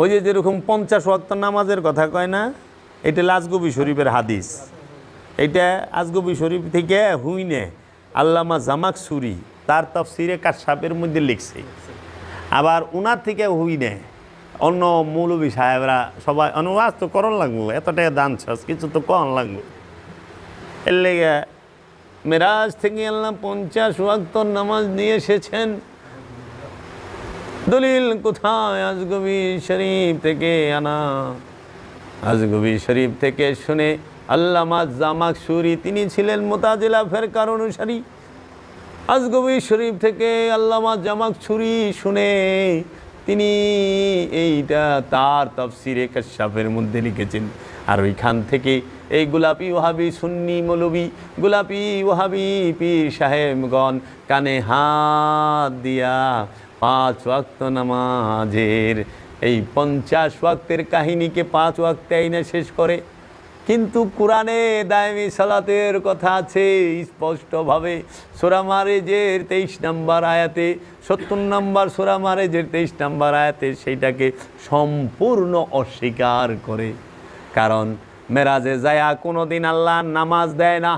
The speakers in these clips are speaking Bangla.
ওই যে যেরকম পঞ্চাশ ওয়াক্ত নামাজের কথা কয় না, এটা লাজগবি শরীফের হাদিস। এটা আজগবি শরীফ থেকে হুইনে আল্লামা জামাক সুরি তার তফসিরে কাশাপের মধ্যে লিখছে। আবার উনার থেকে হুইনে অন্য মৌলবী সাহেবরা সবাই অনুবাদ তো করণ লাগবো, এত টাকা দান ছাস কিছু তো কন লাগবো। এর লেগে মেরাজ থেকে আল্লাহ পঞ্চাশ ওয়াক্ত নামাজ নিয়ে এসেছেন। দলিল কোথায়? আজগবি শরীফ থেকে আনা। আজগবি শরীফ থেকে শুনে আল্লামা জামাক সুরি, তিনি ছিলেন মোতাজিলা ফেরকার অনুসারী। আজগবি শরীফ থেকে আল্লামা জামাক ছুরি শুনে তিনি এইটা তার তফসিরে কাশাফের মধ্যে লিখেছেন। আর ওইখান থেকে এই গোলাপি ওহাবি সুন্নি মৌলবি, গোলাপি ওহাবি পীর সাহেবগণ কানে হাত দিয়া পাঁচ ওয়াক্ত নামাজের। এই পঞ্চাশ ওয়াক্তের কাহিনীকে পাঁচ ওয়াক্তে আইনে শেষ করে। কিন্তু কোরআনে দায়মি সালাতের কথা আছে, স্পষ্টভাবে সোরা মারেজের তেইশ নম্বর আয়াতে, সত্তর নম্বর সোরা মারেজের তেইশ নম্বর আয়াতে সেইটাকে সম্পূর্ণ অস্বীকার করে। কারণ মেরাজে যায়া কোনো দিন আল্লাহ নামাজ দেয় না।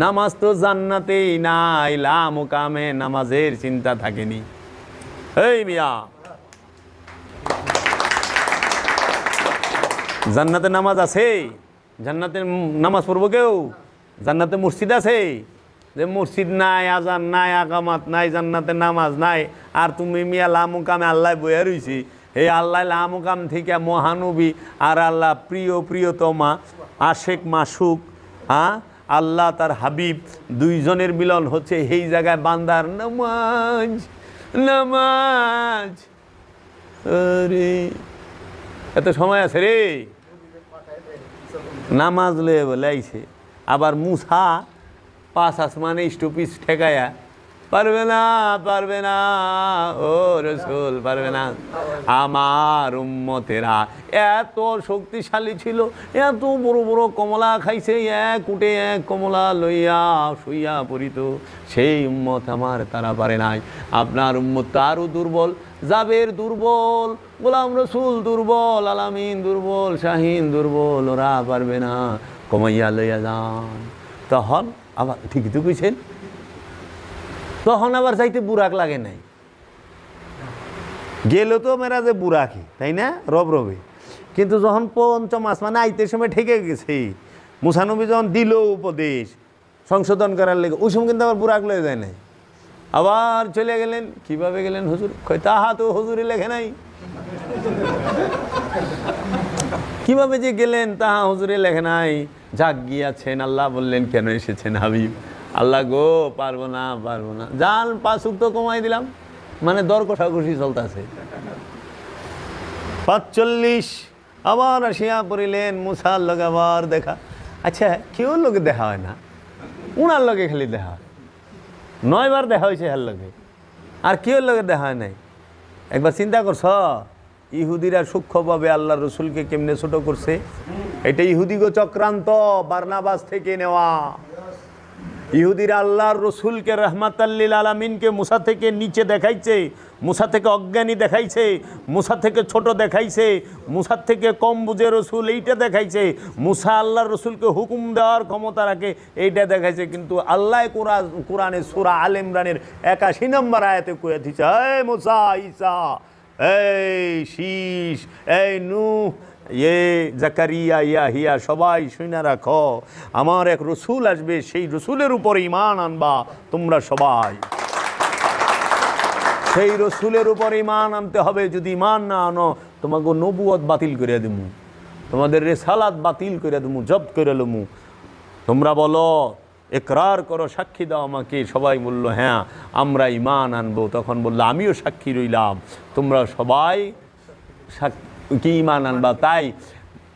নামাজ তো জান্নাতেই নাই লা নামাজের চিন্তা থাকেনি। এই মিয়া। জান্নাতে নামাজ আছে? জান্নাতে নামাজ পড়ব কেউ? জান্নাতে মসজিদ আছে? যে মসজিদ নাই, আজান নাই, আকামাত নাই, জান্নাতে নামাজ নাই, আর তুমি মিয়া লামুকামে আল্লাহ বইয়া রইছি। এই আল্লাহ লামুকাম থেকে মহানবী আর আল্লাহ প্রিয়, প্রিয়তমা আশেক মাসুক হ্যাঁ আল্লাহ তার হাবিব দুইজনের মিলন হচ্ছে এই জায়গায় বান্দার নামাজ নামাজ। রে এত সময় আছে রে। নামাজ লয়ে বলে আবার মুসা পাঁচ আসমানে স্টপিস ঠেকায়া পারবে না পারবে না। ও রসুল, পারবে না। আমার উম্মতেরা এত শক্তিশালী ছিল, এত বড় বড় কমলা খাইছে, এক উঠে এক কমলা লইয়া শুইয়া পড়িত। সেই উম্মত আমার, তারা পারে নাই। আপনার উম্মত আরও দুর্বল, জাবের দুর্বল, গোলাম রসুল দুর্বল, আলামিন দুর্বল, শাহিন দুর্বল, ওরা পারবে না। কমাইয়া লইয়া যান। তখন আবার ঠিকই তো তখন আবার চাইতে বুরাক লাগে নাই। গেল তো মেরা যে বুরাকি তাই না? রব রবে। কিন্তু যখন পঞ্চম মানে আইতে সময় ঠেকে গেছে। মুসানবী যখন দিল উপদেশ, সংশোধন করার লেগে, ওই সময় কিন্তু আবার বুরাক লয়ে যায় নাই। আবার চলে গেলেন, কীভাবে গেলেন হুজুর? কই তাহা তো হুজুরে লেখে নাই। কীভাবে যে গেলেন, তাহা হুজুরে লেখে নাই। যাক গিয়াছেন, আল্লাহ বললেন, কেন এসেছেন হাবিব? আল্লাহ গো, পারব না পারব না। যান পাঁচুক তো কমাই দিলাম মানে দর কষাকষি চলতেছে। পাঁচচল্লিশ, আবার আসিয়া পড়িলেন মুসার লগে আবার দেখা। আচ্ছা কেউ লোকে দেখা হয় না। উনার লগে খালি দেখা নয়বার দেখা হয়েছে হার লগে। আর কেউ লগে দেখা হয় নাই। একবার চিন্তা করছ, ইহুদিরা সূক্ষ্মভাবে আল্লাহ রসুলকে কেমনে ছোট করছে? এটা ইহুদিগো চক্রান্ত, বার্নাবাস থেকে নেওয়া। ইহুদিরা আল্লাহর রসুলকে রহমাতাল্লিল আলামিনকে মুসা থেকে নিচে দেখাইছে, মুসা থেকে অজ্ঞানী দেখাইছে, মুসা থেকে ছোট দেখাইছে মুসার থেকে কম বুঝে রসুল এইটা দেখাইছে, মুসা আল্লাহর রসুলকে হুকুম দেওয়ার ক্ষমতা রাখে, এইটা দেখাইছে। কিন্তু আল্লাহ কোরআন, কোরআনে সুরা আল ইমরানের একাশি নম্বর আয়াতে কয়ে দিচ্ছে এই মুসা ইসা এই শীষ, এই নূহ ইয়ে জাকারিয়া, ইয়া, হিয়া, সবাই শুনে রাখো। আমার এক রসুল আসবে, সেই রসুলের উপর ইমান আনবা তোমরা সবাই। সেই রসুলের উপর ইমান আনতে হবে, যদি ইমান না আনো, তোমাকে নবুয়ত বাতিল করে দেবো। তোমাদের রেসালাত বাতিল করে দেবো, জব্দ করে লমু। তোমরা বলো, একরার করো, সাক্ষী দাও আমাকে। সবাই বলল হ্যাঁ আমরা ইমান আনব। তখন বলল, আমিও সাক্ষী রইলাম। তোমরা সবাই সাক- কি ইমান আনবা তাই,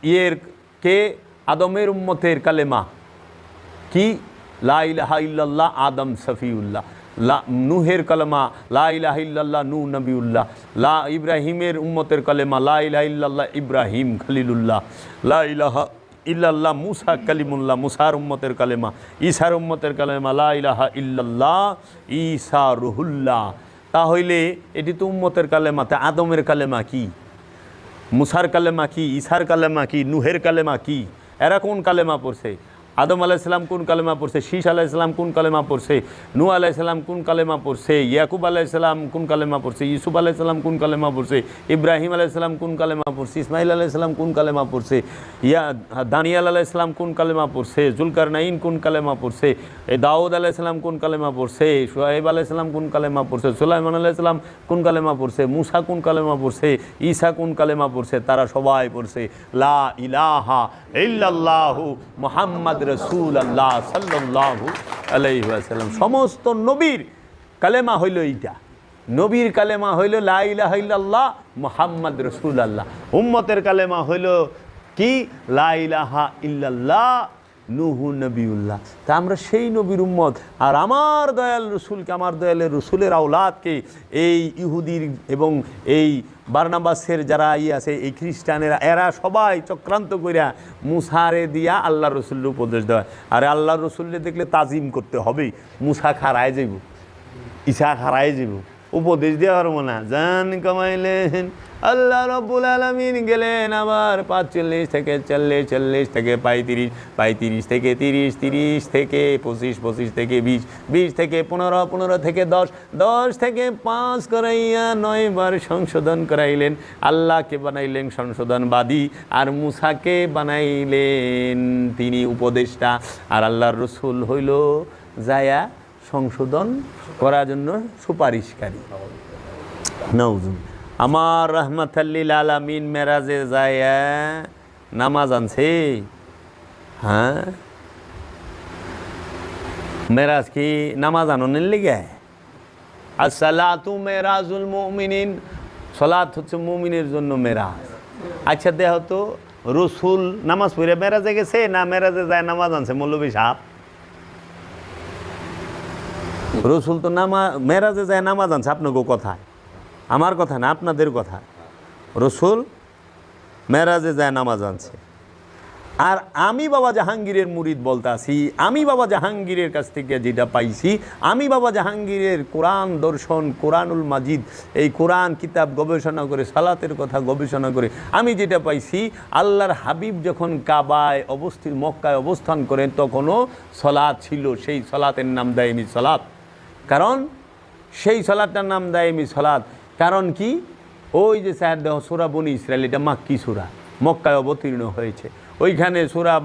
ইয়ের কে? আদমের উম্মতের কালেমা। কি? লা ইলাহা ইল্লাল্লাহ আদম সফিউল্লাহ। লা নুহের কালেমা, লা ইলাহা ইল্লাল্লাহ নূ নবিউল্লাহ। লা ইব্রাহিমের উম্মতের কালেমা, লা ইলাহা ইব্রাহিম খলিলুল্লাহ। লা ইলাহা ইল্লাল্লাহ মুসা কালিমুল্লাহ, মুসার উম্মতের কালেমা। ঈসার উম্মতের কালেমা, লা ইল্লাল্লাহ ঈসা রুহুল্লাহ। তাহলে এটি তো উম্মতের কালেমা, তা আদমের কালেমা কি? মুসার কালেমা কি ইসার কালেমা কি নুহের কালেমা কি এরা কোন কালেমা পড়ছে? আদম আলাইসাল্লাম কোন কালেমা পড়ছে শীষ আলাইসাল্লাম কোন কালেমা পড়ছে নু আলাইসাল্লাম কোন কালেমা পড়ছে ইয়াকুব আলাইসাল্লাম কোন কালেমা পড়ছে ইউসুফ আলাইসাল্লাম কোন কালেমা পড়ছে ইব্রাহিম আলাইসাল্লাম কোন কালেমা পড়ছে ইসমাইল আলাইসাল্লাম কোন কালেমা পড়ছে ইয়া দানিয়াল আলাইসাল্লাম কোন কালেমা পড়ছে জুলকার নাইন কোন কালেমা পড়ছে দাউদ আলাইসাল্লাম কোন কালেমা পড়ছে সোহেব আলাইসাল্লাম কোন কালেমা পড়ছে সুলাইমান আলাইসাল্লাম কোন কালেমা পড়ছে মুসা কোন কালেমা পড়ছে ঈসা কোন কালেমা পড়ছে তারা সবাই পড়ছে লা ইলাহা ইল্লাল্লাহু মুহাম্মদ রসুল আল্লাহ সাল্লাল্লাহু আলাইহি ওয়াসাল্লাম। সমস্ত নবীর কালেমা হইল এইটা। নবীর কালেমা হইল লা ইলাহা ইল্লাল্লাহ, মুহাম্মদ রসুল আল্লাহ উম্মতের কালেমা হইল কি? লা ইলাহা ইল্লাল্লাহ, নুহু নবীউল্লাহ। তা আমরা সেই নবীর উম্মত। আর আমার দয়াল রসুলকে, আমার দয়ালের রসুলের আওলাদকে এই ইহুদির এবং এই বার্নাবাসের যারা ই আছে, এই খ্রিস্টানেরা, এরা সবাই চক্রান্ত করিয়া মুসারে দিয়া আল্লাহ রসুল্লের উপদেশ দেওয়া। আর আল্লাহ রসুল্লে দেখলে তাজিম করতে হবেই। মুসা খারায় যাইব। ইসা খারায় যাইব। উপদেশ দেওয়ার মনে জান কামাইলেন। আল্লাহ রব্বুল আলমিন গেলেন আবার পাঁচচল্লিশ থেকে চল্লিশ চল্লিশ থেকে পঁয়ত্রিশ পঁয়ত্রিশ থেকে তিরিশ তিরিশ থেকে পঁচিশ পঁচিশ থেকে বিশ বিশ থেকে পনেরো পনেরো থেকে দশ দশ থেকে পাঁচ করাইয়া নয়বার সংশোধন করাইলেন। আল্লাহকে বানাইলেন সংশোধনবাদী আর মুসাকে বানাইলেন তিনি উপদেষ্টা। আর আল্লাহর রসুল হইল যায়া সংশোধন করার জন্য সুপারিশকারী। নৌজুন আমার রহমতাল্লিল আলামিন মেরাজে যায় নামাজ আনছে হ্যাঁ মেরাজ কি নামাজ আননের লিগে আসসালাতু মেরাজুল মুমিনিন সলাত হচ্ছে মুমিনের জন্য মেরাজ আচ্ছা দেহ তো রসুল নামাজ পড়ে মেরাজে গেছে না মেরাজে যায় নামাজ আনছে মৌলবী সাহেব রসুল তো নামা মেরাজে যায় নামাজ আনছে আপনাকে কথায় আমার কথা না, আপনাদের কথা। রসুল মেরাজে যায় নামাজ আনছে। আর আমি বাবা জাহাঙ্গীরের মুরিদ বলতে আসি আমি বাবা জাহাঙ্গীরের কাছ থেকে যেটা পাইছি, আমি বাবা জাহাঙ্গীরের কোরআন দর্শন, কোরআনুল মাজিদ, এই কোরআন কিতাব গবেষণা করে, সালাতের কথা গবেষণা করে, আমি যেটা পাইছি, আল্লাহর হাবিব যখন কাবায় অবস্থিত মক্কায় অবস্থান করেন, তখনও সলাৎ ছিল, সেই সলাতের নাম দেয়নি সলাৎ। কারণ সেই সলাদটার নাম দায়মি সলাদ কারণ কি? ওই যে স্যার দেহ সুরা বনি ইসরায়েল এটা মাক্কি সুরা। মক্কায় অবতীর্ণ হয়েছে। ওইখানে সুরা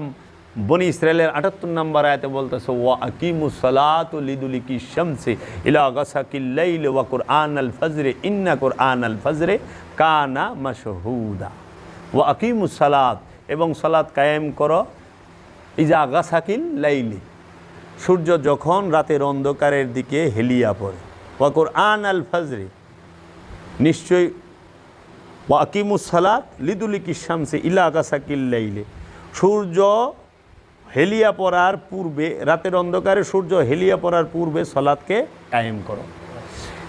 বনি ইসরায়েলের আটাত্তর নম্বর আয়তে বলতেছে লিদুলি কি শামসে ইলা গাসাকিল্লাইল কুরআন আল ফজরে, ইন্না কুরআন আল ফজরে কানা মাশহুদা। ওয়া আকিমুসলাত এবং সালাত কায়েম করো, ইজা গাসাকিল লাইলি, সূর্য যখন রাতের অন্ধকারের দিকে হেলিয়া পড়ে। ওয়াকুর আন আল ফজরে নিশ্চয়ই। ওয়াকিমুস সালাত লিদুলিকি শামসে ইলাকা সাকিল্লাইলে সূর্য হেলিয়া পড়ার পূর্বে, রাতের অন্ধকারে সূর্য হেলিয়া পড়ার পূর্বে সলাৎকে কায়েম করো।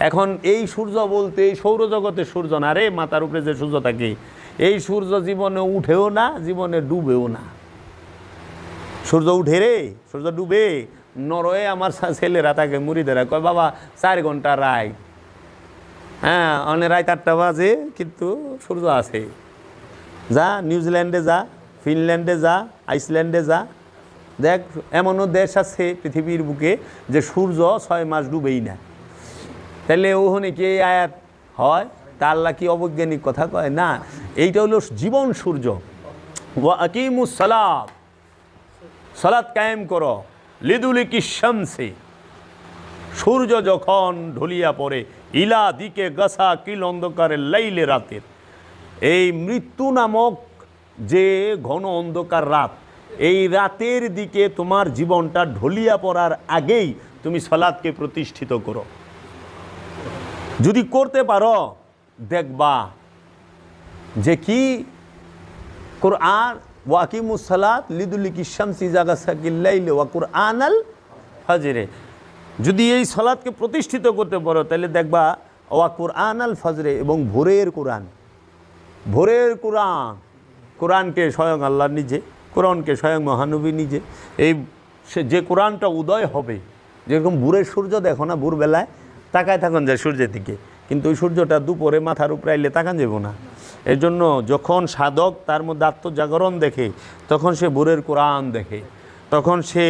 এখন এই সূর্য বলতে এই সৌরজগতের সূর্য না রে মাথার উপরে যে সূর্য থাকে, এই সূর্য জীবনে উঠেও না, জীবনে ডুবেও না। সূর্য উঠে রে, সূর্য ডুবে, নরয়ে আমার ছেলেরা তাকে মুড়িদেরা কয় বাবা, চার ঘণ্টা রায়। হ্যাঁ অনেক রায় চারটা বাজে, কিন্তু সূর্য আছে। যা নিউজিল্যান্ডে যা, ফিনল্যান্ডে যা, আইসল্যান্ডে যা। দেখ, এমনও দেশ আছে পৃথিবীর বুকে যে সূর্য ছয় মাস ডুবেই না। তাহলে ওখানে কি আয়াত হয়? তা আল্লাহ কি অবৈজ্ঞানিক কথা কয়? না, এইটা হলো জীবন সূর্য। আকিমুস সালাত। কায়েম করো। লিদুলি কি সূর্য যখন ঢলিয়া পড়ে ইলা দিকে গাছা কিল অন্ধকারে লাইলে রাতের। এই মৃত্যু নামক যে ঘন অন্ধকার রাত, এই রাতের দিকে তোমার জীবনটা ঢলিয়া পড়ার আগেই তুমি সলাদকে প্রতিষ্ঠিত করো। যদি করতে পারো, দেখবা যে কি কোরআন ওয়াকিমুসালাত লিদুলিকি শামসি জাগা সাকিল্লাইল ওয়া কোরআন আল ফজরে। যদি এই সালাদকে প্রতিষ্ঠিত করতে পারো, তাহলে দেখবা, ওয়া কোরআন আল ফজরে এবং ভোরের কোরআন। ভোরের কোরআন, কোরআনকে স্বয়ং আল্লাহ নিজে, কোরআনকে স্বয়ং মহানবী নিজে। এই সে যে কোরআনটা উদয় হবে, যেরকম ভোরের সূর্য দেখো না, ভোরবেলায় তাকায় থাকুন যায় সূর্যের দিকে, কিন্তু ওই সূর্যটা দুপুরে মাথার উপরে আইলে তাকান যাব না। এর জন্য যখন সাধক তার মধ্যে আত্মজাগরণ দেখে, তখন সে ভোরের কোরআন দেখে, তখন সে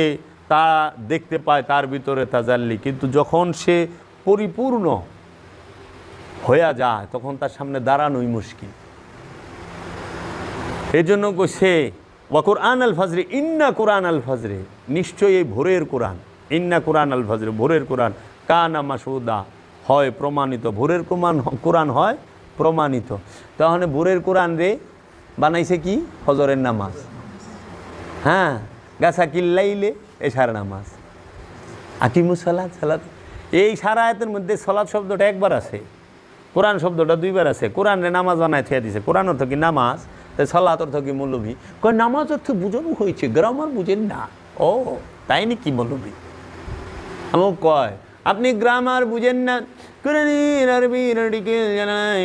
তা দেখতে পায়, তার ভিতরে তাজাল্লি। কিন্তু যখন সে পরিপূর্ণ হয়ে যায়, তখন তার সামনে দাঁড়ানোই মুশকিল। এই জন্য সে, ওয়া কোরআন আল ফজরে, ইন্না কোরআন আল ফজরে। নিশ্চয়ই এই ভোরের কোরআন। ইন্না কোরআন আল ফজরে, ভোরের কোরআন। কানা মাসুদা, হয় প্রমাণিত। ভোরের কোরআন কোরআন হয় প্রমাণিত। তাহলে ভোরের কোরআন রে বানাইছে কি? ফজরের নামাজ। হ্যাঁ? গাছা কিল্লাইলে এশার নামাজ। আকিমু সালাদ সালাদ এই সারা আয়াতের মধ্যে সলাদ শব্দটা একবার আছে, কোরআন শব্দটা দুইবার আছে। কোরআনে নামাজ বানায় থিয়া দিছে। কোরআন অর্থ কি নামাজ? তাই সলাৎ অর্থ কি মৌলভী? কয়, নামাজ অর্থ বুঝানো হয়েছে, গ্রামার বুঝেন না। ও, তাই নাকি মৌলভী? আমার কয়, আপনি গ্রামার বুঝেন না। কোরআনের আরবির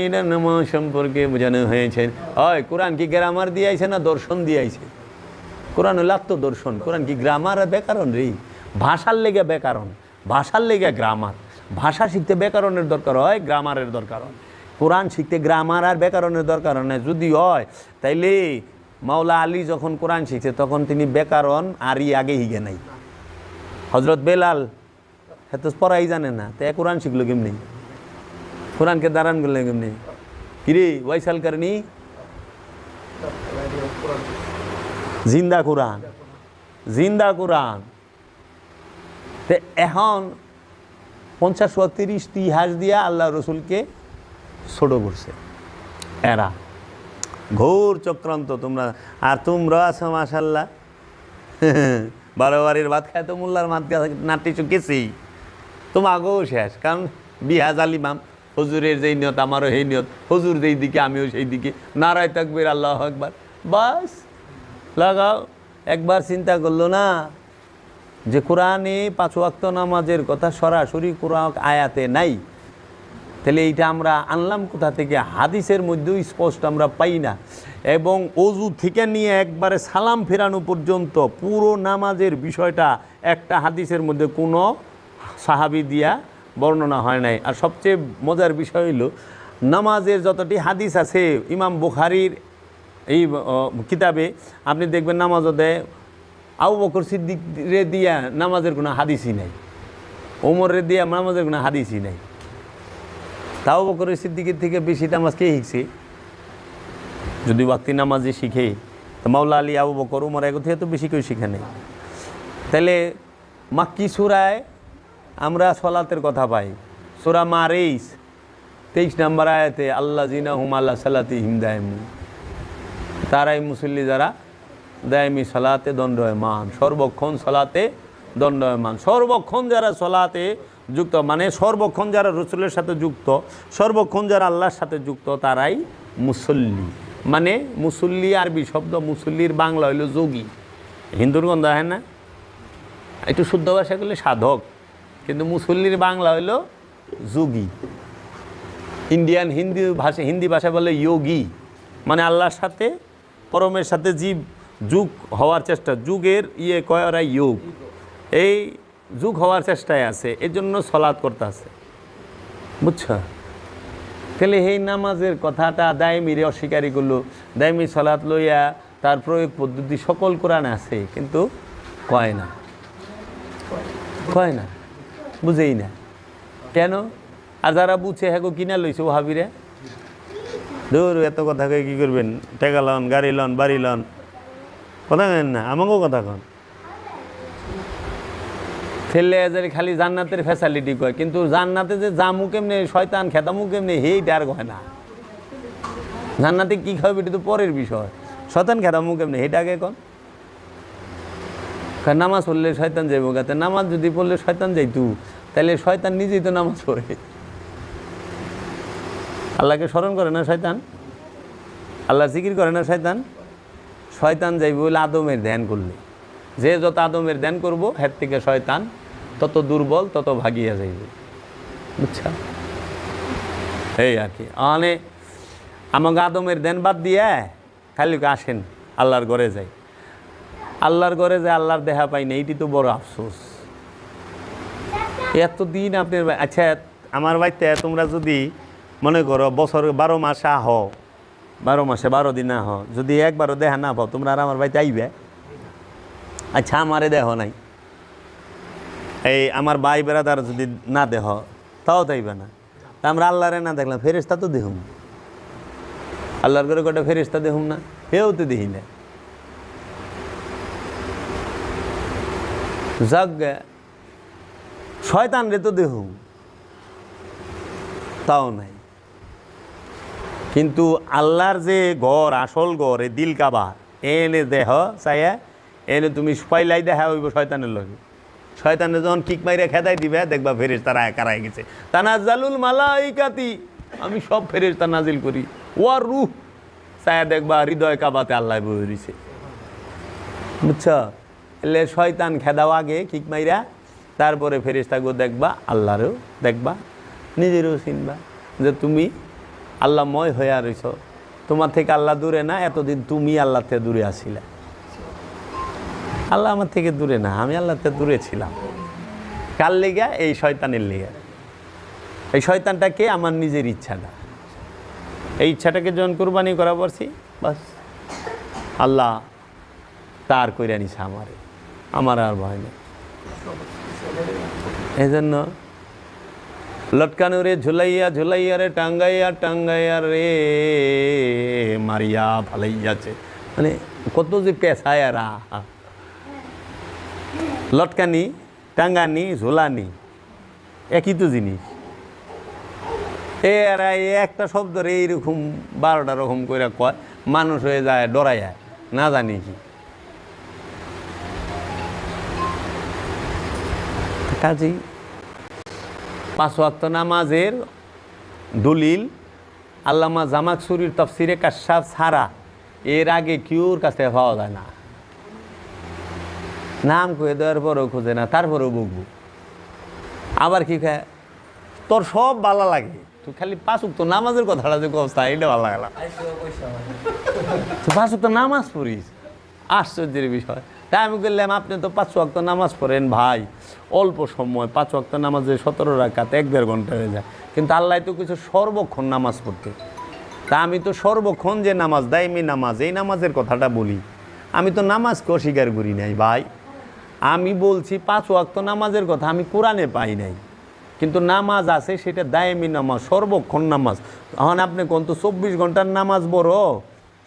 এটা নামাজ সম্পর্কে বোঝানো হয়েছে। হয়, কোরআন কি গ্রামার দিয়ে না দর্শন দিয়ে কোরআন হলো আত্মদর্শন। কোরআন কি গ্রামার আর ব্যাকরণ রে? ভাষার লেগে ব্যাকরণ। ভাষার লেগে গ্রামার ভাষা শিখতে ব্যাকরণের দরকার হয় গ্রামারের দরকার হয়। কোরআন শিখতে গ্রামার আর ব্যাকরণের দরকার হয় যদি হয়, তাইলে মাওলা আলী যখন কোরআন শিখছে, তখন তিনি ব্যাকরণ আরই আগে হিগে নাই। হজরত বেলাল হ্যাঁ তো পড়াই জানে না। তো এ কোরআন শিখলো কেমনি? কোরআনকে দাঁড়ান করলে কেমনি? কিরে ওয়াইসাল কারণী? জিন্দা কোরআন জিন্দা কোরআন। তে এখন পঞ্চাশ ও তিরিশটি হাজ দিয়া আল্লাহ রসুলকে ছোট করছে। এরা ঘোর চক্রান্ত তোমরা, আর তোমরা আছো মাসাল্লাহ বারো বাড়ির ভাত খায় তো মোল্লার মাত নাটি চুকেছি। তোমাকেও শেষ, কারণ বিহাজ আলিমাম, হজুরের যেই নিয়ত, আমারও সেই নিয়ত, হজুর যেই দিকে, আমিও সেই দিকে। নারায় তাকবির, আল্লাহ একবার বাস। লাগাও, একবার চিন্তা করল না যে কোরআনে পাঁচ ওয়াক্ত নামাজের কথা সরাসরি কোরআন আয়াতে নাই। তাহলে এইটা আমরা আনলাম কোথা থেকে? হাদিসের মধ্যেও স্পষ্ট আমরা পাই না। এবং অজু থেকে নিয়ে একবারে সালাম ফেরানো পর্যন্ত পুরো নামাজের বিষয়টা একটা হাদিসের মধ্যে কোনো সাহাবি দিয়া বর্ণনা হয় নাই। আর সবচেয়ে মজার বিষয় হইল, নামাজের যতটি হাদিস আছে, ইমাম বুখারির এই কিতাবে আপনি দেখবেন নামাজও দেয় আবু বকর সিদ্দিক রে দিয়া নামাজের কোনো হাদিসই নাই। ওমর রে দিয়া নামাজের কোনো হাদিসই নাই। তাও বকর সিদ্দিকের থেকে বেশি নামাজ কে শিখছে? যদি বাক্তি নামাজে শিখে, তো মাওলা আলী, আবু বকর উমর এগো থেকে তো বেশি কেউ শিখে নেই। তাহলে মাক্কি সুরায় আমরা সলাতের কথা পাই। সুরা মারেইস তেইশ নাম্বার আয়াতে আল্লাহ জিনা হুম আল্লাহ সালাতি হিম দায়মু তারাই মুসল্লি যারা দায়মি সলাতে দণ্ডয়মান, সর্বক্ষণ সলাতে দণ্ডয়মান, সর্বক্ষণ যারা সলাতে যুক্ত মানে সর্বক্ষণ যারা রসুলের সাথে যুক্ত, সর্বক্ষণ যারা আল্লাহর সাথে যুক্ত, তারাই মুসল্লি। মানে মুসল্লি আরবি শব্দ, মুসল্লির বাংলা হইল যোগী। হিন্দুর গন্ধ হয় না? একটু শুদ্ধ ভাষা করলে সাধক, কিন্তু মুসল্লির বাংলা হইল যোগী। ইন্ডিয়ান হিন্দি ভাষা হিন্দি ভাষা বলে যোগী। মানে আল্লাহর সাথে পরমের সাথে জীব, যুগ হওয়ার চেষ্টা, যুগের ইয়ে কয় ওরা যোগ। এই যুগ হওয়ার চেষ্টায় আছে এর জন্য সলাৎ করতে আছে। বুঝছ? তাহলে এই নামাজের কথাটা দায়মিরে অস্বীকারী করল দায়মি সলাৎ লইয়া তার প্রয়োগ পদ্ধতি সকল কোরআন আছে, কিন্তু কয় না? কয় না? বুঝেই না। কেন? আর যারা বুঝছে হ্যাঁ কিনা লইছে ও হাবিরে দূর, এত কথা কয়ে কী করবেন? টেকা লন, গাড়ি লন, বাড়ি লন। কথা কেন না, আমাকেও কথা কন। ফেললে এদের খালি জান্নাতের ফ্যাসিলিটি কয়, কিন্তু জান্নাতে যে জামু কেমনে, শয়তান খেতামু কেমনে, হেই ডার কয় না। জান্নাতে কি খাবে এটা তো পরের বিষয়। শয়তান খেতামু কেমনে হেটা আগে কন। নামাজ পড়লে শয়তান যাইব গাতে নামাজ যদি পড়লে শয়তান যাইতু তাহলে শয়তান নিজেই তো নামাজ পড়ে। আল্লাহকে স্মরণ করে না শয়তান? আল্লাহ জিকির করে না শয়তান? শয়তান যাইব বলে আদমের ধ্যান করলে। যে যত আদমের ধ্যান করব, হের থেকে শয়তান তত দুর্বল, তত ভাগিয়া যাইবে। বুঝছা? এই আর কি। মানে আমাকে আদমের ধ্যান বাদ দিয়ে খালি আসেন, আল্লাহর ঘরে যাই। আল্লাহর ঘরে যে আল্লাহর দেখা পাই না এইটি তো বড় আফসোস। এত দিন আপনার আচ্ছা আমার বাড়িতে তোমরা যদি মনে করো বছর বারো মাস আহ। বারো মাসে বারো দিন আহ। যদি একবারও দেখা না পাও তোমরা আর আমার বাড়িতে আইবে? আচ্ছা আমারে দেহ নাই। এই আমার ভাই বেড়াদার যদি না দেহ তাও তাইবে না। তা আমরা আল্লাহরে না দেখলাম ফেরেস্তা তো দেখুন আল্লাহর করে কটা ফেরেস্তা দেখুন না? হেও তো দেখি না গে, শয়তান রে তো দেখুন তাও নাই। কিন্তু আল্লাহর যে ঘর আসল ঘর এ দিল কাবা, এনে দেহ চাইয়া এনে তুমি পাইলাই দেখা হইব শয়তানের লগে। শয়তানে যখন কিক মাইরে খেদাই দিবে, দেখবা ফেরেস তারা কারাই গেছে। তানাজালুল মালাইকাতি, আমি সব ফেরেস তা নাজিল করি। ওয়ার রুহ চায়া দেখবা হৃদয় কাবাতে আল্লাহ বই দিছে। বুঝছ? এলে শয়তান খেদাও আগে, কিক মাইরা, তারপরে ফেরেস্তাগো দেখবা, আল্লাহরেও দেখবা, নিজেরও চিনবা যে তুমি আল্লাহময় হইয়া রইছ তোমার থেকে আল্লাহ দূরে না, এতদিন তুমি আল্লাহ থেকে দূরে আসিলা। আল্লাহ আমার থেকে দূরে না, আমি আল্লাহ থেকে দূরে ছিলাম। কার লেগা এই শয়তানের লেগা এই শয়তানটাকে আমার নিজের ইচ্ছাটা। এই ইচ্ছাটাকে যখন কোরবানি করা পারছি বাস। আল্লাহ তার কইরা নিছে আমারে। আমার আর ভয় নেই। এই জন্য লটকানো রে ঝুলাইয়া ঝুলাইয়া রে, টাঙ্গাইয়া টাঙ্গাইয়া রে, মারিয়া ফালাইয়াছে মানে কত যে পেশায় রা। লটকানি, টাঙ্গানি, ঝোলানি, একই তো জিনিস। এরা এই একটা শব্দ রে এইরকম বারোটা রকম করে কয়, মানুষ হয়ে যায়, ডরাইয়া, না জানি কি। কাজেই পাঁচ ওয়াক্ত নামাজের দলিল আল্লামা জামাকসুরির তফসিরে কাশাফ ছাড়া এর আগে কিউর কাছে পাওয়া যায় না। নাম কয়ে দেওয়ার পরেও খুঁজে না তারপরেও বুকবু আবার কি খায় তোর সব ভালো লাগে তুই খালি পাঁচ উক্ত নামাজের কথাটা যে কবস্থা এটা ভালো লাগলা তুই পাঁচ উক্ত নামাজ পড়িস আশ্চর্যের বিষয়। তাই আমি বললাম, আপনি তো পাঁচ ওয়াক্ত নামাজ পড়েন ভাই। অল্প সময়, পাঁচ ওয়াক্ত নামাজে সতেরো রাখাত এক দেড় ঘণ্টা হয়ে যায়। কিন্তু আল্লাহ তো কিছু সর্বক্ষণ নামাজ পড়তে। তা আমি তো সর্বক্ষণ যে নামাজ দায়মি নামাজ, এই নামাজের কথাটা বলি। আমি তো নামাজকে অস্বীকার করি নাই ভাই। আমি বলছি, পাঁচ ওয়াক্ত নামাজের কথা আমি কোরআনে পাই নাই। কিন্তু নামাজ আছে, সেটা দায়মি নামাজ, সর্বক্ষণ নামাজ। এখন আপনি কোন তো চব্বিশ ঘণ্টার নামাজ বড়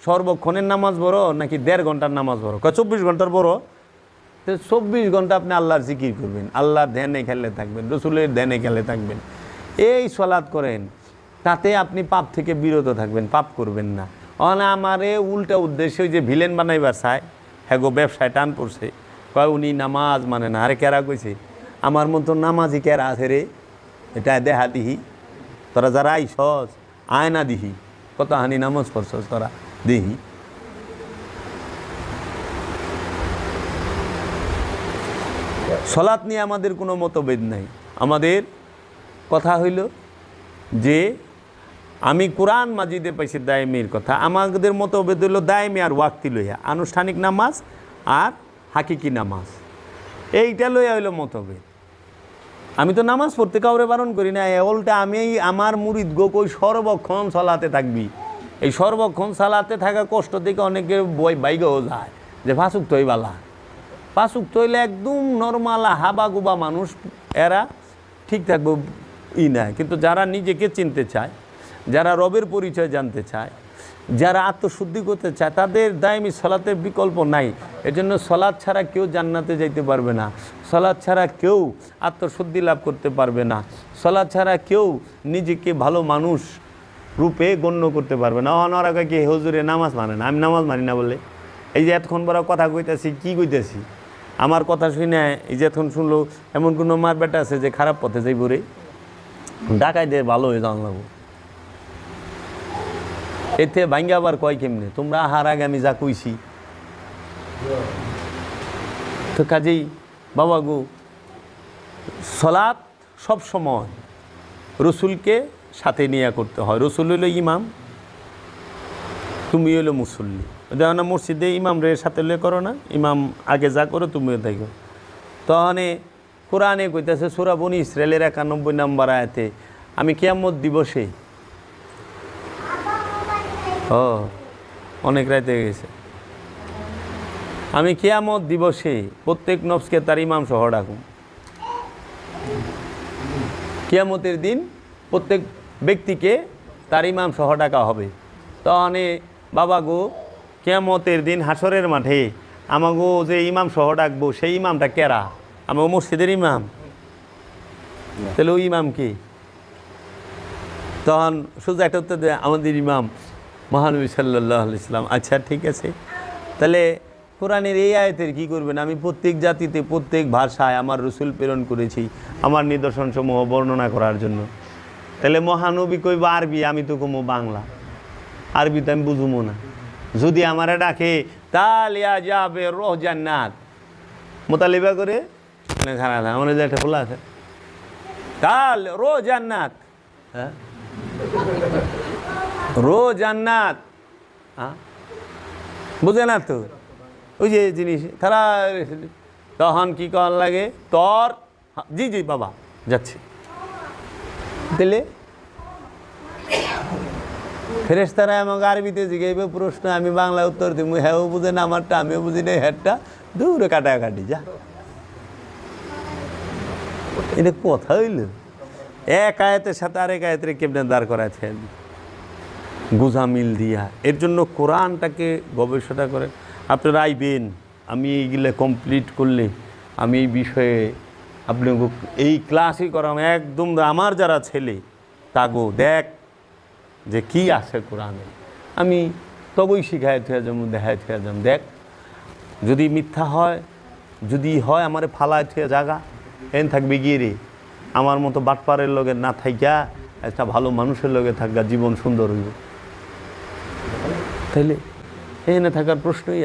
সর্বক্ষণের নামাজ বড় নাকি দেড় ঘণ্টার নামাজ বড় কয়, চব্বিশ ঘণ্টার বড় তো চব্বিশ ঘণ্টা আপনি আল্লাহর জিকির করবেন, আল্লাহর ধ্যানে খেলে থাকবেন, রসুলের ধ্যানে খেলে থাকবেন। এই সলাদ করেন, তাতে আপনি পাপ থেকে বিরত থাকবেন, পাপ করবেন না। অন আমারে উল্টা উদ্দেশ্য ওই যে ভিলেন বানাইবার চায় হ্যাঁ গো, ব্যবসায় টান পড়ছে। কয়, উনি নামাজ মানে না, আরে কেরা কইছে? আমার মতো নামাজি কেরা আছে রে? এটা দেহা দিহি। তোরা যারা আইসস, আয়না দিহি। কত হানি নামাজ পড়ছস তোরা? দিহি সলাৎ নিয়ে আমাদের কোনো মতভেদ নাই। আমাদের কথা হইল যে, আমি কোরআন মাজিদে পাইছি দায়মির কথা। আমাদের মতভেদ হইল দায়মি আর ওয়াক্তি লইয়া, আনুষ্ঠানিক নামাজ আর হাকিকি নামাজ। এইটা লইয়া হইল মতভেদ। আমি তো নামাজ পড়তে কাউরে বারণ করি না, এ ওলটা আমি আমার মুরিদ গো কই সর্বক্ষণ সলাতে থাকবি। এই সর্বক্ষণ সালাতে থাকা কষ্ট থেকে অনেকে বই বাইগেও যায় যে ফাঁসুক তৈ বালা। পাঁচুক তৈলে একদম নর্মাল হাবা গুবা মানুষ, এরা ঠিক থাকবে, ই না কিন্তু যারা নিজেকে চিনতে চায়, যারা রবের পরিচয় জানতে চায়, যারা আত্মশুদ্ধি করতে চায়, তাদের দায়মি সলাতের বিকল্প নাই। এজন্য সলাদ ছাড়া কেউ জান্নাতে যাইতে পারবে না। সলাদ ছাড়া কেউ আত্মশুদ্ধি লাভ করতে পারবে না। সলাদ ছাড়া কেউ নিজেকে ভালো মানুষ রূপে গণ্য করতে পারবে না। অনারা কি, হজুরে নামাজ মানে না, আমি নামাজ মানি না বলে এই যে এতক্ষণ বড় কথা কইতেছি, কি কইতেছি? আমার কথা শুনে এই যে এতক্ষণ শুনলো, এমন কোনো মার বেটা আছে যে খারাপ পথে যাইব রে? ডাকাইদের ভালো হয়ে লাগবো। এতে ভাঙ্গা আবার কয় কেমনে? তোমরা আহার আগে আমি যা কইছি। তো কাজেই, বাবা গো, সলাৎ সব সময় রসুলকে সাথে নিয়ে করতে হয়। রসুল হইল ইমাম তুমি হইল মুসল্লি। দেখো না, মসজিদে ইমাম রে সাথে লে করো না, ইমাম আগে যা করো তুমিও করো। তখন কোরআনে কইতেছে, সুরা বনি ইসরায়েলের একানব্বই নাম্বার আয়াতে, আমি কিয়ামত দিবসে, ও, অনেক রাইতে গেছে। আমি কিয়ামত দিবসে প্রত্যেক নফসকে তার ইমাম সহ ডাকুম। কেয়ামতের দিন প্রত্যেক ব্যক্তিকে তার ইমাম সহ ডাকা হবে। তহনে বাবা গো, কিয়ামতের দিন হাসরের মাঠে আমাগো যে ইমাম সহ ডাকবো, সেই ইমামটা কেরা? আমাগো মসজিদের ইমাম। তাহলে ওই ইমাম কি? তখন সোজা একটা উত্তর দেয়, আমাদের ইমাম মহানবী সাল্লাহ ইসলাম আচ্ছা ঠিক আছে। তাহলে কোরআনের এই আয়তের কি করবেন? আমি প্রত্যেক জাতিতে, প্রত্যেক ভাষায় আমার রসুল প্রেরণ করেছি আমার নিদর্শনসমূহ বর্ণনা করার জন্য। তাহলে মহানবী কইব, আরবি, আমি তো কমো বাংলা। আরবি তো আমি বুঝুমো না। যদি আমারে ডাকে তালিয়া যাবে রোহ জান্নাত। মোতালিবা করে আমার যে একটা খোলা আছে। কাল রো জান্নাত। হ্যাঁ? রো হ্যাঁ? বুঝে না তো? ওই যে জিনিস, তারা তখন কি কর লাগে? তর জি জি, বাবা, যাচ্ছি। দিলে? ফেরেস তারা আমাকে আরবিতে জিগাইবে, প্রশ্ন আমি বাংলা উত্তর দিব হ্যাঁ বুঝে না আমারটা, আমিও বুঝি না হ্যাঁটা দূরে কাটাকাটি, যা। এটা কথা হইল? এক আয়াতের সাথে আরেক আয়াতের কেমনে দাঁড় করাছেন গুজা মিল দিয়া। এর জন্য কোরআনটাকে গবেষণা করে আপনারা আইবেন, আমি এইগুলো কমপ্লিট করলে আমি এই বিষয়ে আপনি এই ক্লাসই করাম একদম আমার যারা ছেলে, তাগো দেখ যে কি আছে কোরআনে। আমি তবই শিখায় থুয়া যাম, দেখায় থুয়া যাম। দেখ, যদি মিথ্যা হয়, যদি হয় আমারে ফালায় থুয়া জাগা, এন থাকবে গিয়ে রে। আমার মতো বাটপারের লগে না থাইকা, একটা ভালো মানুষের লগে থাকা জীবন সুন্দর হইব। তাইলে এনে থাকার প্রশ্নই